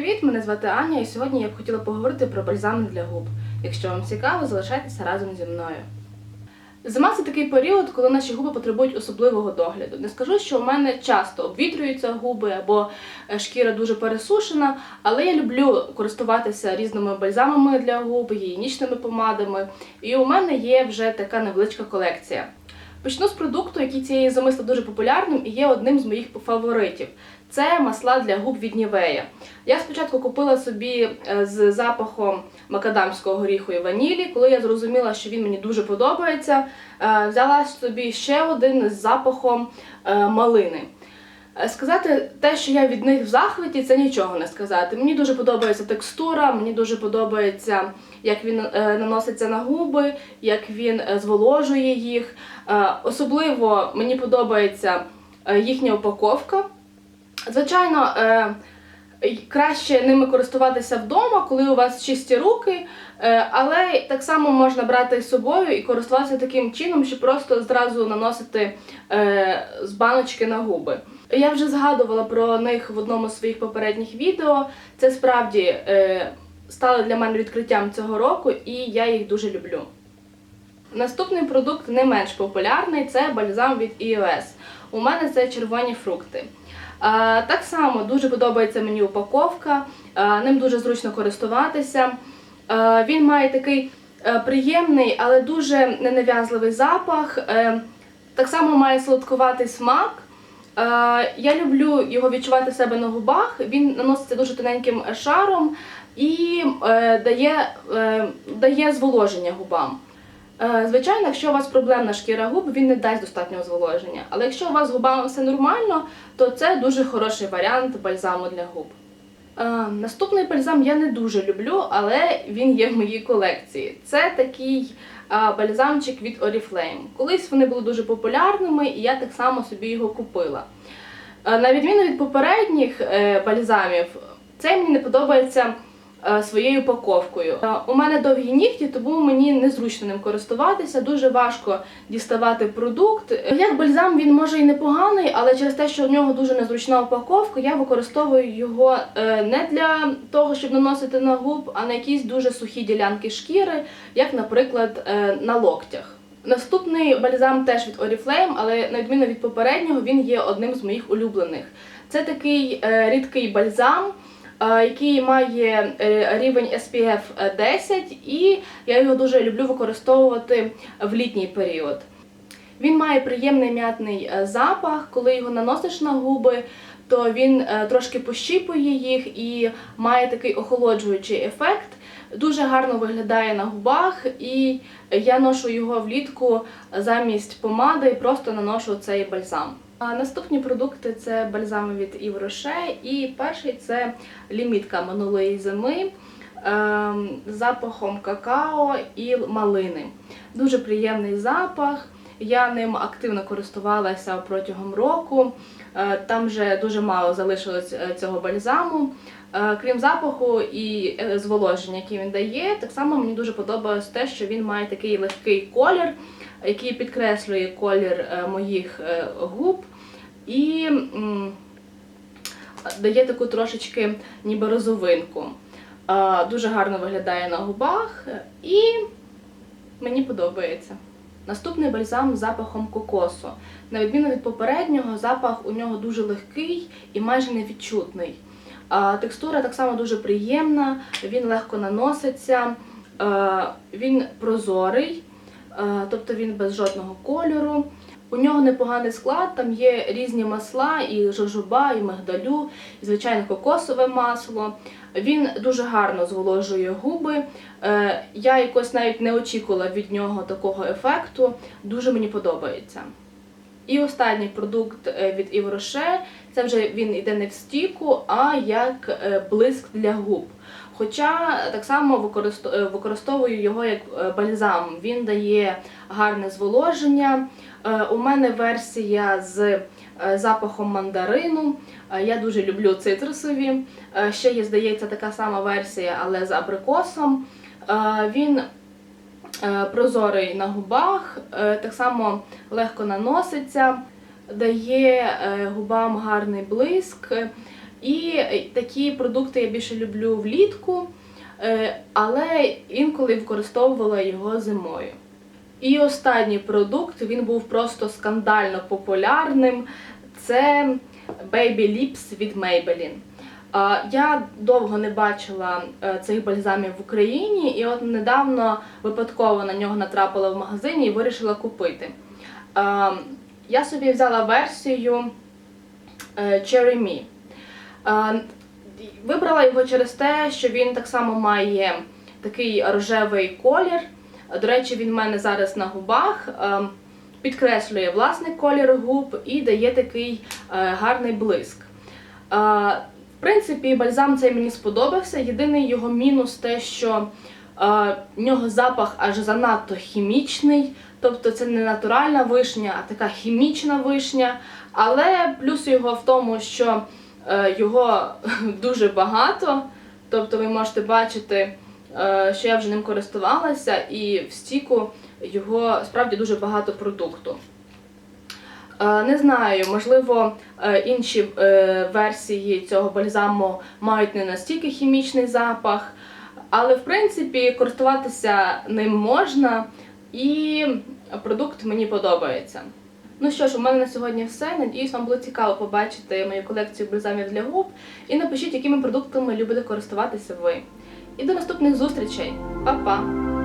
привіт! Мене звати Аня, і сьогодні я б хотіла поговорити про бальзами для губ. Якщо вам цікаво, залишайтеся разом зі мною. Зима це такий період, коли наші губи потребують особливого догляду. Не скажу, що у мене часто обвітрюються губи або е, шкіра дуже пересушена, але я люблю користуватися різними бальзамами для губ, гігієнічними помадами. І у мене є вже така невеличка колекція. Почну з продукту, який цієї зими став дуже популярним і є одним з моїх фаворитів. Це масла для губ від Нівея. Я спочатку купила собі е, з запахом макадамського горіху і ванілі. Коли я зрозуміла, що він мені дуже подобається, е, взяла собі ще один з запахом е, малини. Сказати те, що я від них в захваті, це нічого не сказати. Мені дуже подобається текстура, мені дуже подобається, як він наноситься на губи, як він зволожує їх. Особливо мені подобається їхня упаковка. Звичайно, е, краще ними користуватися вдома, коли у вас чисті руки, е, але так само можна брати з собою і користуватися таким чином, щоб просто зразу наносити е, з баночки на губи. Я вже згадувала про них в одному з своїх попередніх відео. Це справді стало для мене відкриттям цього року, і я їх дуже люблю. Наступний продукт не менш популярний це бальзам від EOS. У мене це червоні фрукти. Так само дуже подобається мені упаковка, ним дуже зручно користуватися. Він має такий е, приємний, але дуже ненав'язливий запах. Е, так само має солодкуватий смак. Я люблю його відчувати в себе на губах. Він наноситься дуже тоненьким шаром і е, дає, дає зволоження губам. Е, Звичайно, якщо у вас проблемна шкіра губ, він не дасть достатнього зволоження. Але якщо у вас з губами все нормально, то це дуже хороший варіант бальзаму для губ. Е, Наступний бальзам я не дуже люблю, але він є в моїй колекції. Це такий е, бальзамчик від Oriflame. Колись вони були дуже популярними, і я так само собі його купила. На відміну від попередніх бальзамів, цей мені не подобається своєю упаковкою. Е, У мене довгі нігті, тому мені незручно ним користуватися. Дуже важко діставати продукт. Е, Як бальзам він може і непоганий, але через те, що у нього дуже незручна упаковка, я використовую його е, не для того, щоб наносити на губ, а на якісь дуже сухі ділянки шкіри, як, наприклад, е, на локтях. Наступний бальзам теж від Oriflame, але на відміну від попереднього, він є одним з моїх улюблених. Це такий е, рідкий бальзам, е, який має е, рівень SPF 10, і я його дуже люблю використовувати в літній період. Він має приємний м'ятний е, запах, коли його наносиш на губи, то він е, трошки пощіпує їх і має такий охолоджуючий ефект. Дуже гарно виглядає на губах, і я ношу його влітку замість помади, просто наношу цей бальзам. Наступні продукти це бальзами від Rocher, і перший це лімітка минулої зими ем, з запахом какао і малини. Дуже приємний запах. Я ним активно користувалася протягом року. Е, Там вже дуже мало залишилось е, цього бальзаму. Е, Крім запаху і зволоження, який він дає, так само мені дуже подобалось те, що він має такий легкий колір, який підкреслює колір е, моїх е, губ і дає таку трошечки ніби розовинку. Дуже гарно виглядає на губах і мені подобається. Наступний бальзам з запахом кокосу. На відміну від попереднього, запах у нього дуже легкий і майже невідчутний. Текстура так само дуже приємна, він легко наноситься, е, він прозорий, тобто він без жодного кольору. У нього непоганий склад, там є різні масла, і жожоба, і мигдалю, і звичайно кокосове масло. Він дуже гарно зволожує губи. Е, Я якось навіть не очікувала від нього такого ефекту. Дуже мені подобається. І останній продукт е, від Rocher, це вже він йде не в стіку, а як е, блиск для губ. Хоча так само е, використовую його як е, бальзам. Він дає гарне зволоження. Е, У мене версія з запахом мандарину. Я дуже люблю цитрусові. Ще є, здається, така сама версія, але з абрикосом. Він прозорий на губах, так само легко наноситься, дає губам гарний блиск. І е, такі продукти я більше люблю влітку, е, але інколи використовувала його зимою. І останній продукт він був просто скандально популярним. Це Baby Lips від Maybelline. Я довго не бачила е, цих бальзамів в Україні, і от недавно випадково на нього натрапила в магазині і вирішила купити. Я собі взяла версію Cherry Me. А, Вибрала його через те, що він так само має такий рожевий колір. До речі, він в мене зараз на губах. е, Підкреслює власний колір губ і дає такий е, гарний блиск. Е, В принципі, бальзам цей мені сподобався. Єдиний його мінус те, що е, в нього запах аж занадто хімічний. Тобто це не натуральна вишня, а така хімічна вишня. Але плюс його в тому, що е, його дуже багато. Тобто ви можете бачити, е, що я вже ним користувалася, і в стіку його справді дуже багато продукту. Е, Не знаю, можливо, е, інші е, версії цього бальзаму мають не настільки хімічний запах, але в принципі користуватися ним можна, і продукт мені подобається. Ну що ж, у мене на сьогодні все. Надіюсь, вам було цікаво побачити мою колекцію бальзамів для губ. І напишіть, якими продуктами любите користуватися ви. І до наступних зустрічей. Па-па!